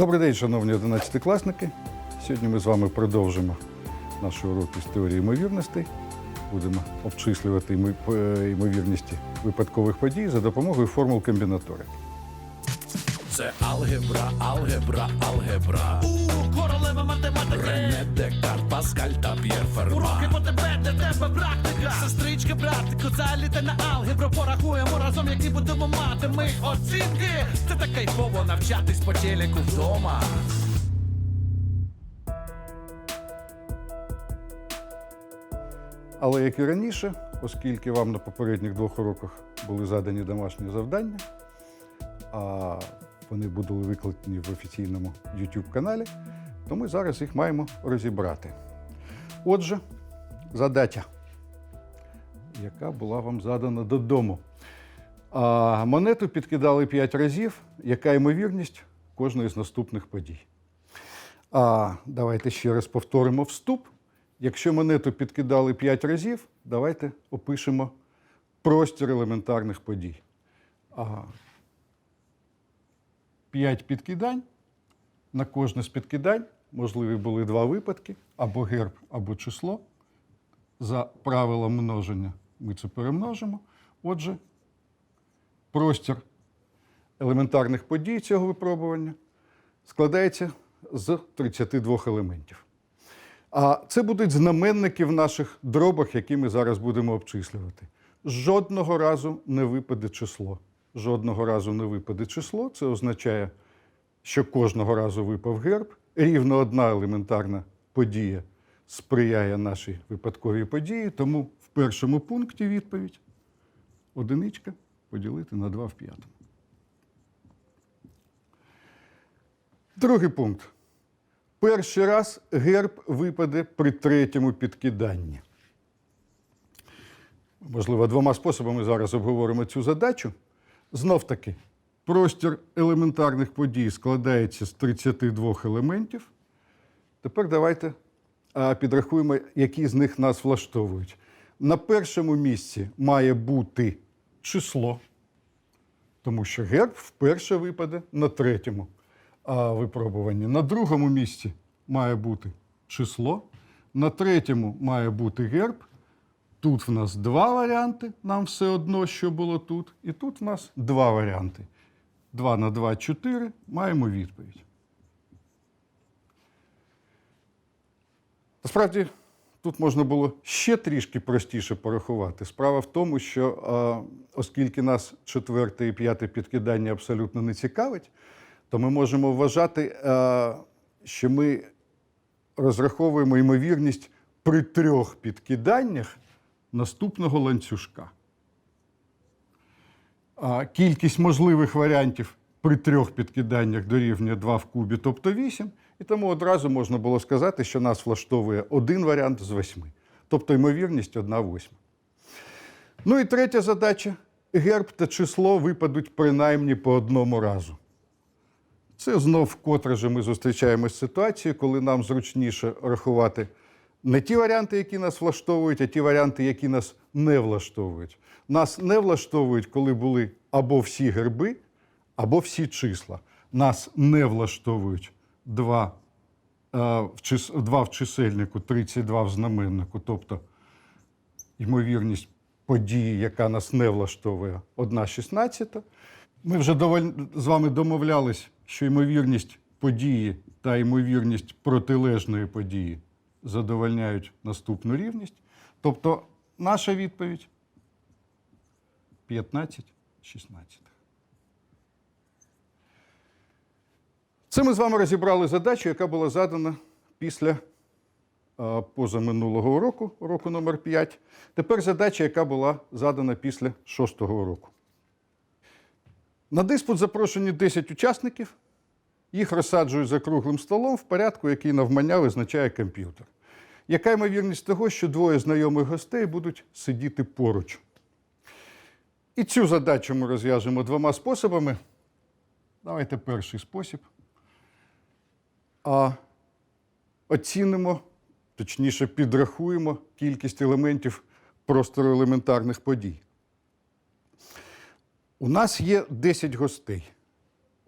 Добрий день, шановні 11-класники. Сьогодні ми з вами продовжимо наші уроки з теорії ймовірностей. Будемо обчислювати е, ймовірності випадкових подій за допомогою формул комбінаторики. Це алгебра, алгебра, алгебра. У королева математики. Рене Декарт, Паскаль та П'єр Уроки по тебе, де тебе практика. Сестричка, братику, це на алгебру. Порахуємо разом, які будемо мати ми. Оцінки. Це так кайфово навчатись по телеку вдома. Але як і раніше, оскільки вам на попередніх двох уроках були задані домашні завдання, а вони були викладені в офіційному YouTube каналі, то ми зараз їх маємо розібрати. Отже, задача, яка була вам задана додому. А, монету підкидали 5 разів. Яка ймовірність кожної з наступних подій? А давайте ще раз повторимо вступ. Якщо монету підкидали 5 разів, давайте опишемо простір елементарних подій. А, 5 підкидань. На кожне з підкидань можливі були два випадки: або герб, або число. За правилом множення ми це перемножимо. Отже, простір елементарних подій цього випробування складається з 32 елементів. А це будуть знаменники в наших дробах, які ми зараз будемо обчислювати. Жодного разу не випаде число. Жодного разу не випаде число. Це означає, що кожного разу випав герб. Рівно одна елементарна подія сприяє нашій випадковій події. Тому в першому пункті відповідь одиничка поділити на 2 в п'ятому. Другий пункт. Перший раз герб випаде при третьому підкиданні. Можливо, двома способами зараз обговоримо цю задачу. Знов таки, простір елементарних подій складається з 32 елементів. Тепер давайте підрахуємо, які з них нас влаштовують. На першому місці має бути число, тому що герб вперше випаде на третьому випробуванні. На другому місці має бути число, на третьому має бути герб. Тут в нас два варіанти, нам все одно, що було тут. І тут в нас два варіанти. 2 на 2 – 4. Маємо відповідь. Насправді, тут можна було ще трішки простіше порахувати. Справа в тому, що оскільки нас четверте і п'яте підкидання абсолютно не цікавить, то ми можемо вважати, що ми розраховуємо ймовірність при трьох підкиданнях наступного ланцюжка. А кількість можливих варіантів при трьох підкиданнях дорівнює 2 в кубі, тобто 8. І тому одразу можна було сказати, що нас влаштовує один варіант з восьми. Тобто ймовірність 1 восьма. Ну і третя задача: герб та число випадуть принаймні по одному разу. Це знов вкотре же ми зустрічаємося з ситуацією, коли нам зручніше рахувати не ті варіанти, які нас влаштовують, а ті варіанти, які нас не влаштовують. Нас не влаштовують, коли були або всі герби, або всі числа. Нас не влаштовують два, е, два в чисельнику, 32 в знаменнику, тобто ймовірність події, яка нас не влаштовує, 1 шістнадцята. Ми вже доволь... з вами домовлялись, що ймовірність події та ймовірність протилежної події задовольняють наступну рівність. Тобто наша відповідь 15 16. Це ми з вами розібрали задачу, яка була задана після позаминулого уроку, уроку номер 5. Тепер задача, яка була задана після шостого уроку. На диспут запрошені 10 учасників. Їх розсаджують за круглим столом в порядку, який навмання визначає комп'ютер. Яка ймовірність того, що двоє знайомих гостей будуть сидіти поруч? І цю задачу ми розв'яжемо двома способами. Давайте перший спосіб. А оцінимо, точніше, підрахуємо кількість елементів простору елементарних подій. У нас є 10 гостей.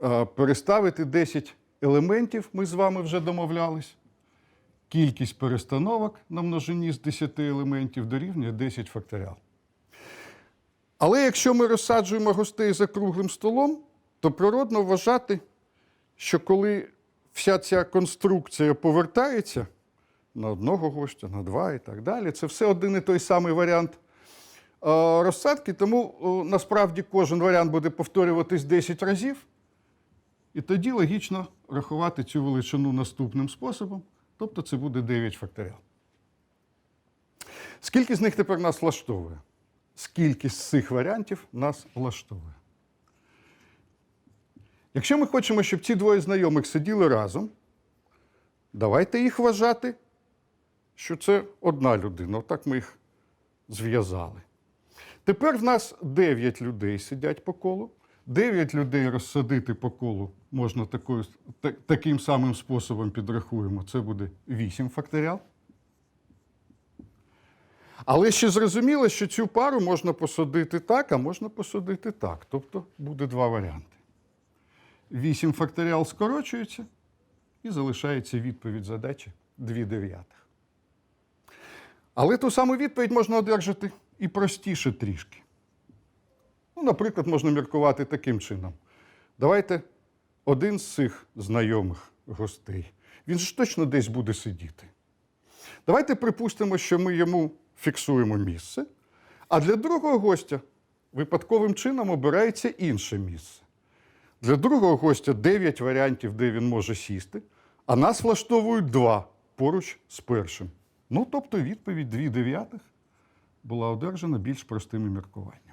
Е, Переставити 10 елементів ми з вами вже домовлялись. Кількість перестановок на множині з 10 елементів дорівнює 10 факторіал. Але якщо ми розсаджуємо гостей за круглим столом, то природно вважати, що коли вся ця конструкція повертається на одного гостя, на два і так далі, це все один і той самий варіант е, розсадки, тому е, насправді кожен варіант буде повторюватись 10 разів. І тоді логічно рахувати цю величину наступним способом, тобто це буде 9 факторіал. Скільки з них тепер нас влаштовує? Скільки з цих варіантів нас влаштовує? Якщо ми хочемо, щоб ці двоє знайомих сиділи разом, давайте їх вважати, що це одна людина. Отак ми їх зв'язали. Тепер в нас 9 людей сидять по колу. 9 людей розсадити по колу можна такою, та- таким самим способом підрахуємо. Це буде 8 факторіал. Але ще зрозуміло, що цю пару можна посадити так, а можна посадити так. Тобто буде два варіанти. 8 факторіал скорочується і залишається відповідь задачі 2 дев'ятих. Але ту саму відповідь можна одержати і простіше трішки. Ну, наприклад, можна міркувати таким чином. Давайте один з цих знайомих гостей, він ж точно десь буде сидіти. Давайте припустимо, що ми йому фіксуємо місце, а для другого гостя випадковим чином обирається інше місце. Для другого гостя 9 варіантів, де він може сісти, а нас влаштовують два поруч з першим. Ну, тобто відповідь 2 дев'ятих була одержана більш простими міркуваннями.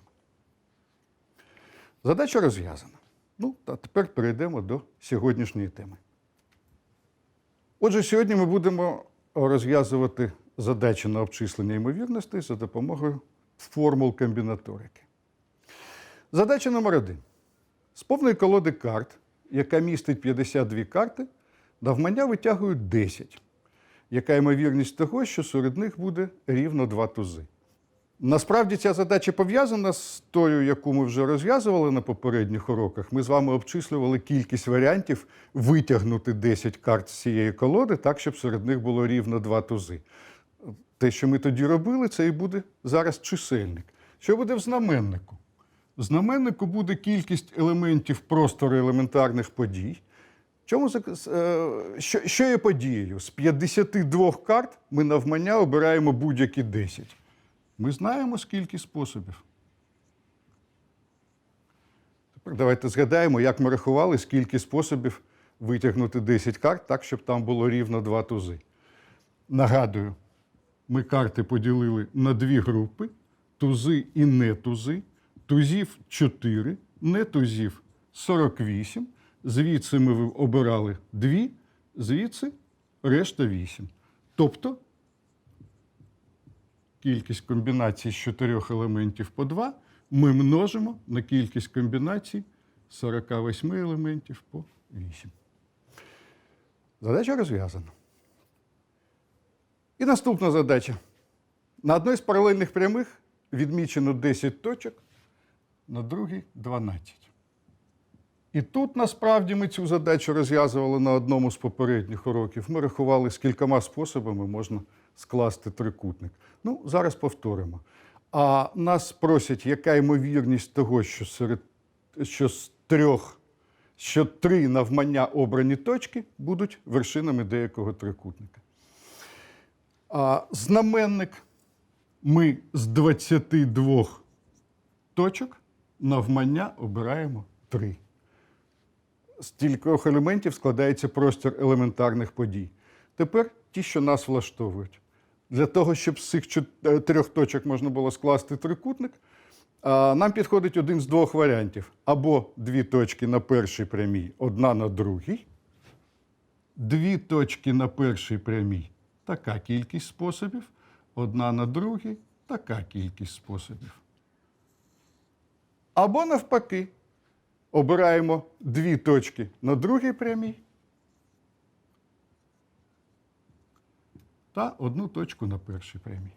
Задача розв'язана. Ну, та тепер перейдемо до сьогоднішньої теми. Отже, сьогодні ми будемо розв'язувати задачі на обчислення ймовірностей за допомогою формул комбінаторики. Задача номер один. З повної колоди карт, яка містить 52 карти, навмання витягують 10. Яка ймовірність того, що серед них буде рівно два тузи? Насправді ця задача пов'язана з тою, яку ми вже розв'язували на попередніх уроках. Ми з вами обчислювали кількість варіантів витягнути 10 карт з цієї колоди так, щоб серед них було рівно два тузи. Те, що ми тоді робили, це і буде зараз чисельник. Що буде в знаменнику? В знаменнику буде кількість елементів простору елементарних подій. Чому е, що, що є подією? З 52 карт ми навмання обираємо будь-які 10. Ми знаємо, скільки способів. Тепер давайте згадаємо, як ми рахували, скільки способів витягнути 10 карт так, щоб там було рівно два тузи. Нагадую, ми карти поділили на дві групи: тузи і нетузи. Тузів 4, нетузів 48. Звідси ми обирали 2, звідси решта 8. Тобто кількість комбінацій з чотирьох елементів по 2 ми множимо на кількість комбінацій 48 елементів по 8. Задача розв'язана. І наступна задача. На одній з паралельних прямих відмічено 10 точок, на другій 12. І тут насправді ми цю задачу розв'язували на одному з попередніх уроків. Ми рахували, скількома способами можна скласти трикутник. Ну, зараз повторимо. А нас просять, яка ймовірність того, що серед що з трьох, що три навмання обрані точки будуть вершинами деякого трикутника. А знаменник ми з 22 точок навмання обираємо 3. З кількох елементів складається простір елементарних подій. Тепер ті, що нас влаштовують. Для того, щоб з цих трьох точок можна було скласти трикутник, нам підходить один з двох варіантів: або дві точки на першій прямій, одна на другій. Дві точки на першій прямій така кількість способів, одна на другій така кількість способів. Або навпаки, обираємо дві точки на другій прямій та одну точку на першій прямій.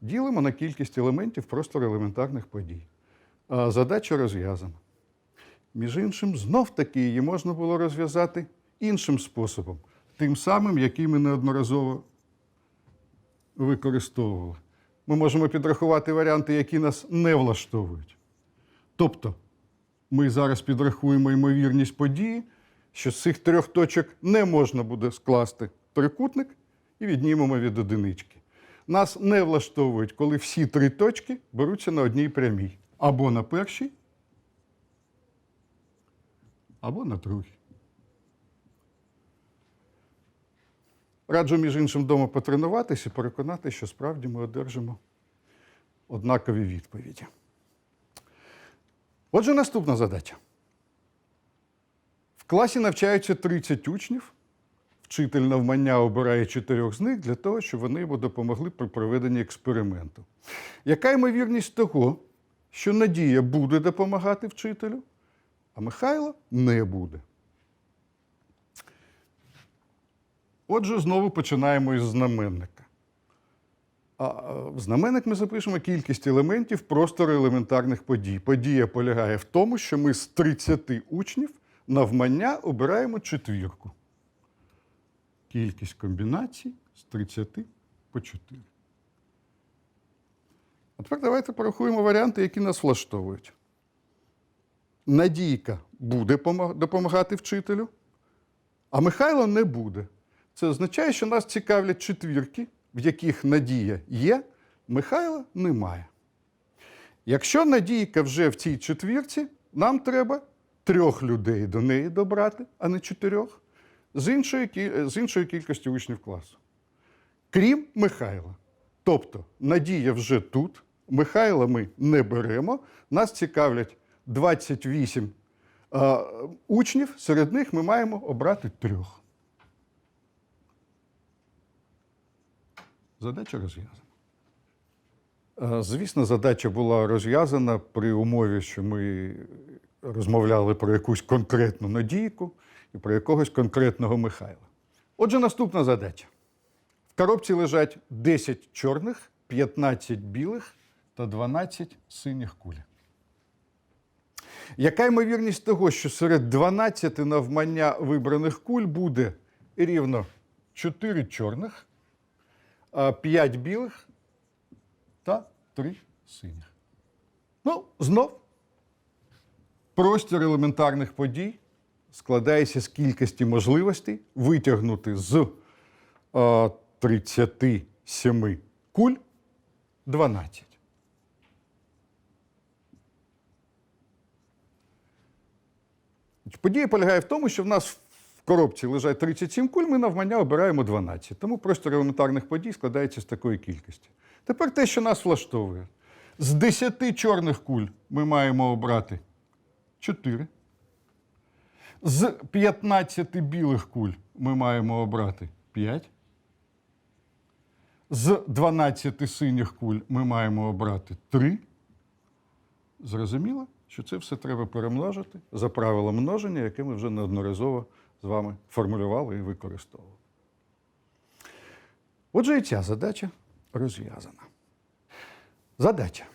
Ділимо на кількість елементів простору елементарних подій. А Задача розв'язана. Між іншим, знов таки її можна було розв'язати іншим способом, тим самим, який ми неодноразово використовували. Ми можемо підрахувати варіанти, які нас не влаштовують. Тобто, ми зараз підрахуємо ймовірність події, що з цих трьох точок не можна буде скласти трикутник і віднімемо від одинички. Нас не влаштовують, коли всі три точки беруться на одній прямій. Або на першій, або на другій. Раджу, між іншим, вдома потренуватися і переконати, що справді ми одержимо однакові відповіді. Отже, наступна задача. В класі навчаються 30 учнів. Вчитель навмання обирає чотирьох з них для того, щоб вони йому допомогли при проведенні експерименту. Яка ймовірність того, що Надія буде допомагати вчителю, а Михайло не буде? Отже, знову починаємо із знаменника. А в знаменник ми запишемо кількість елементів простору елементарних подій. Подія полягає в тому, що ми з 30 учнів навмання обираємо четвірку. Кількість комбінацій з 30 по 4. А тепер давайте порахуємо варіанти, які нас влаштовують. Надійка буде допомагати вчителю, а Михайло не буде. Це означає, що нас цікавлять четвірки, в яких надія є, Михайла немає. Якщо надійка вже в цій четвірці, нам треба трьох людей до неї добрати, а не чотирьох, з іншої, з іншої кількості учнів класу. Крім Михайла. Тобто Надія вже тут, Михайла ми не беремо, нас цікавлять 28 е, учнів, серед них ми маємо обрати трьох. Задача розв'язана. Е, Звісно, задача була розв'язана при умові, що ми розмовляли про якусь конкретну надійку і про якогось конкретного Михайла. Отже, наступна задача. В коробці лежать 10 чорних, 15 білих та 12 синіх куль. Яка ймовірність того, що серед 12 навмання вибраних куль буде рівно 4 чорних, 5 білих та 3 синіх? Ну, знов простір елементарних подій складається з кількості можливостей витягнути з е, 37 куль 12. Подія полягає в тому, що в нас в коробці лежать 37 куль, ми навмання обираємо 12. Тому простір елементарних подій складається з такої кількості. Тепер те, що нас влаштовує. З 10 чорних куль ми маємо обрати 4. З 15 білих куль ми маємо обрати 5. З 12 синіх куль ми маємо обрати 3. Зрозуміло, що це все треба перемножити за правилом множення, яке ми вже неодноразово з вами формулювали і використовували. Отже, і ця задача розв'язана. Задача.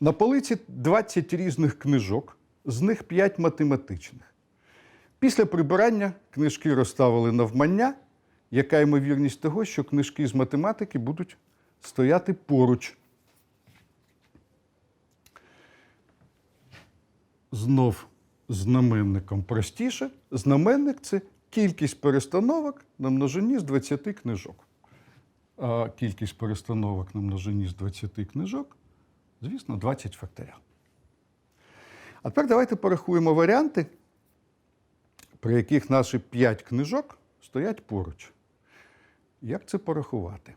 На полиці 20 різних книжок, з них 5 математичних. Після прибирання книжки розставили навмання. Яка ймовірність того, що книжки з математики будуть стояти поруч? Знов знаменником простіше. Знаменник це кількість перестановок на множині з 20 книжок. А кількість перестановок на множині з 20 книжок, звісно, 20 факторіал. А тепер давайте порахуємо варіанти, при яких наші 5 книжок стоять поруч. Як це порахувати?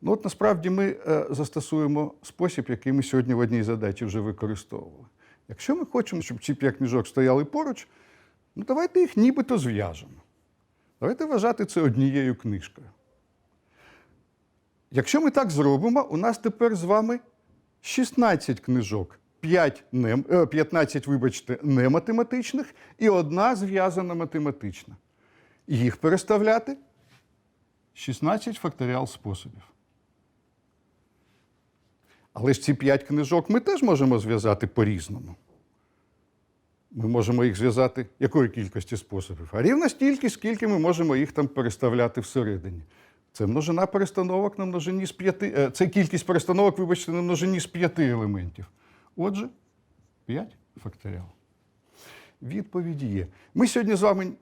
Ну, от насправді ми е, застосуємо спосіб, який ми сьогодні в одній задачі вже використовували. Якщо ми хочемо, щоб ці 5 книжок стояли поруч, ну давайте їх нібито зв'яжемо. Давайте вважати це однією книжкою. Якщо ми так зробимо, у нас тепер з вами 16 книжок, 5 не, е, 15, вибачте, не математичних і одна зв'язана математична. Їх переставляти 16 факторіал способів. Але ж ці 5 книжок ми теж можемо зв'язати по-різному. Ми можемо їх зв'язати якої кількості способів? А рівно стільки, скільки ми можемо їх там переставляти всередині. Це множина перестановок на множині з п'яти. е, Це кількість перестановок, вибачте, на множині з п'яти елементів. Отже, 5 факторіал. Відповіді є. Ми сьогодні з вами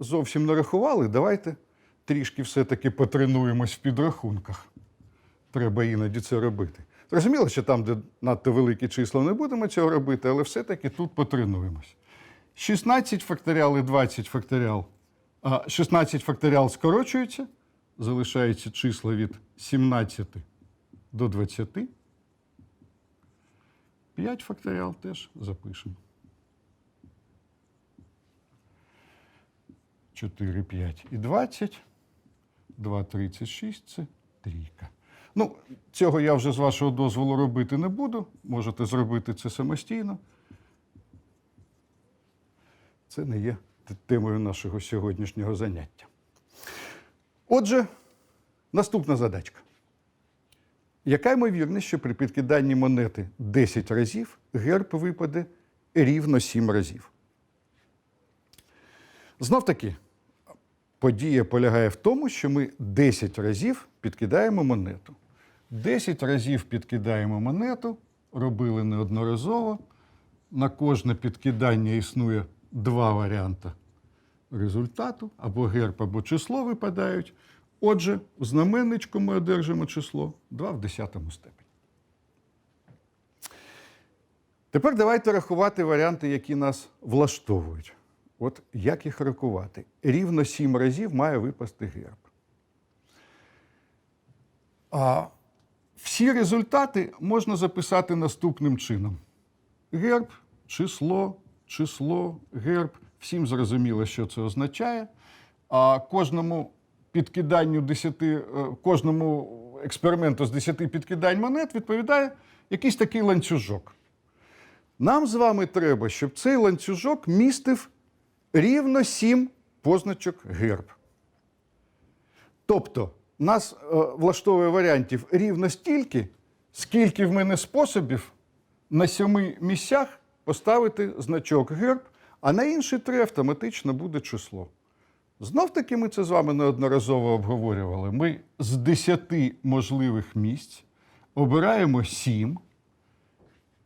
зовсім не рахували. Давайте трішки все-таки потренуємось в підрахунках. Треба іноді це робити. Зрозуміло, що там, де надто великі числа, не будемо цього робити, але все-таки тут потренуємось. 16 факторіал і 20 факторіал. 16 факторіал скорочується, залишаються числа від 17 до 20. 5 факторіал теж запишемо. 4, 5 і 20. 2, 36 це трійка. Ну, цього я вже з вашого дозволу робити не буду. Можете зробити це самостійно. Це не є темою нашого сьогоднішнього заняття. Отже, наступна задачка. Яка ймовірність, що при підкиданні монети 10 разів герб випаде рівно 7 разів? Знов таки, подія полягає в тому, що ми 10 разів підкидаємо монету. 10 разів підкидаємо монету, робили неодноразово. На кожне підкидання існує два варіанти результату, або герб, або число випадають. Отже, в знаменничку ми одержимо число 2 в 10 степені. Тепер давайте рахувати варіанти, які нас влаштовують. От як їх рахувати? Рівно 7 разів має випасти герб. А всі результати можна записати наступним чином: герб, число, число, герб. Всім зрозуміло, що це означає. А кожному підкиданню 10, е, кожному експерименту з 10 підкидань монет відповідає якийсь такий ланцюжок. Нам з вами треба, щоб цей ланцюжок містив рівно 7 позначок герб. Тобто, нас е, влаштовує варіантів рівно стільки, скільки в мене способів на сьоми місцях поставити значок герб, а на інші три автоматично буде число. Знов таки ми це з вами неодноразово обговорювали. Ми з 10 можливих місць обираємо 7.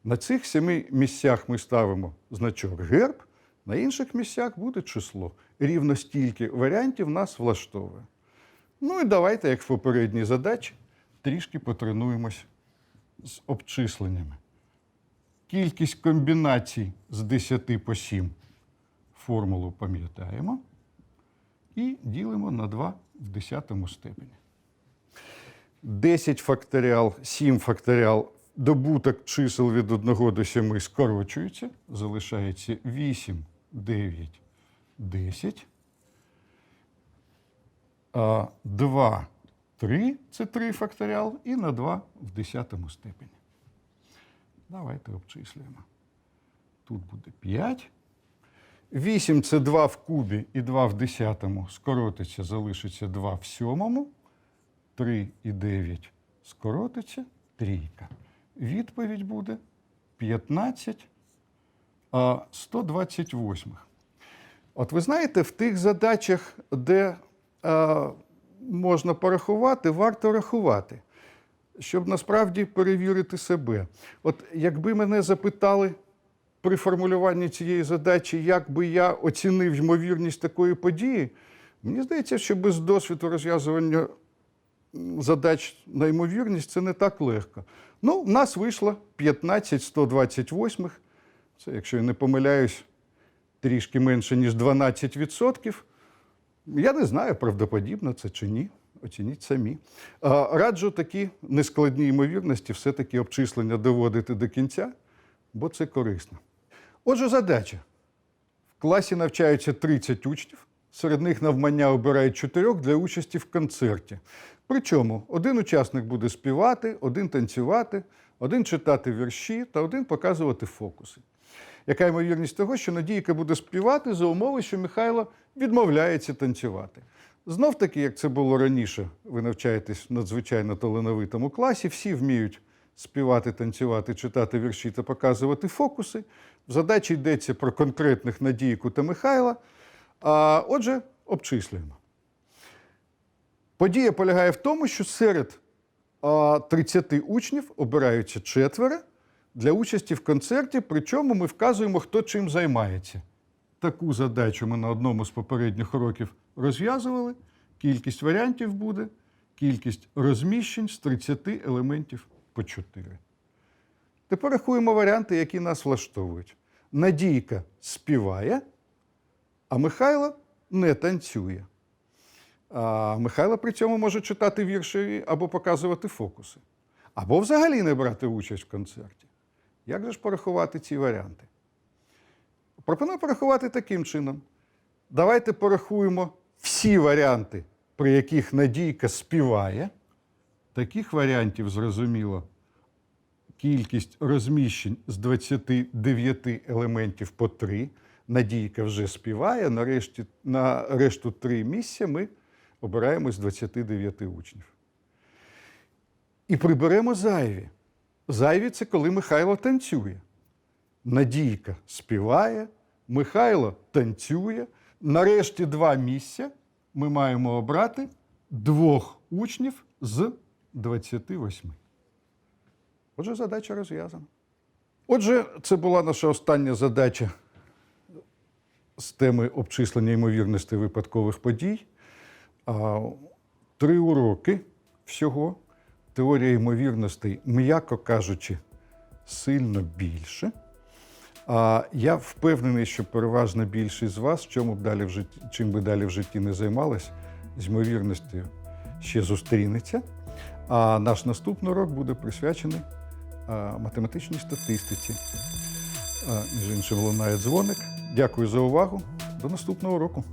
На цих семи місцях ми ставимо значок герб, на інших місцях буде число. Рівно стільки варіантів нас влаштовує. Ну і давайте, як в попередній задачі, трішки потренуємось з обчисленнями. Кількість комбінацій з 10 по 7 формулу пам'ятаємо і ділимо на 2 в 10 степені. 10 факторіал, 7 факторіал, добуток чисел від 1 до 7 скорочується, залишається 8, 9, 10. А 2, 3 це 3 факторіал, і на 2 в 10 степені. Давайте обчислюємо. Тут буде 5. 8 це 2 в кубі і 2 в 10 скоротиться, залишиться 2 в 7. 3 і 9 скоротиться трійка. Відповідь буде 15 а 128. От ви знаєте, в тих задачах, де е, можна порахувати, варто рахувати, щоб насправді перевірити себе. От якби мене запитали при формулюванні цієї задачі, як би я оцінив ймовірність такої події, мені здається, що без досвіду розв'язування задач на ймовірність це не так легко. Ну, в нас вийшло 15 128. Це, якщо я не помиляюсь, трішки менше, ніж 12%. Я не знаю, правдоподібно це чи ні. Оцініть самі. Раджу такі нескладні ймовірності все-таки обчислення доводити до кінця, бо це корисно. Отже, задача. В класі навчаються 30 учнів. Серед них навмання обирають чотирьох для участі в концерті. Причому один учасник буде співати, один танцювати, один читати вірші та один показувати фокуси. Яка ймовірність того, що Надійка буде співати за умови, що Михайло відмовляється танцювати? Знов таки, як це було раніше, ви навчаєтесь в надзвичайно талановитому класі, всі вміють співати, танцювати, читати вірші та показувати фокуси. В задачі йдеться про конкретних Надійку та Михайла. А, отже, обчислюємо. Подія полягає в тому, що серед а, 30 учнів обираються четверо для участі в концерті, причому ми вказуємо, хто чим займається. Таку задачу ми на одному з попередніх уроків розв'язували. Кількість варіантів буде, кількість розміщень з 30 елементів по 4. Тепер рахуємо варіанти, які нас влаштовують. Надійка співає, а Михайло не танцює. А Михайло при цьому може читати вірші або показувати фокуси, або взагалі не брати участь в концерті. Як же ж порахувати ці варіанти? Пропоную порахувати таким чином. Давайте порахуємо всі варіанти, при яких Надійка співає. Таких варіантів, зрозуміло, кількість розміщень з 29 елементів по 3. Надійка вже співає. Нарешті, на решту три місця ми обираємо з 29 учнів. І приберемо зайві. Зайві це коли Михайло танцює. Надійка співає, Михайло танцює. Нарешті два місця ми маємо обрати двох учнів з 28. Отже, задача розв'язана. Отже, це була наша остання задача з теми обчислення ймовірності випадкових подій. Три уроки всього. Теорія ймовірностей, м'яко кажучи, сильно більше. А я впевнений, що переважна більшість з вас, чому б далі в житті, чим би далі в житті не займалась, з ймовірністю ще зустрінеться. А наш наступний урок буде присвячений математичній статистиці. Між іншим, лунає дзвоник. Дякую за увагу. До наступного уроку.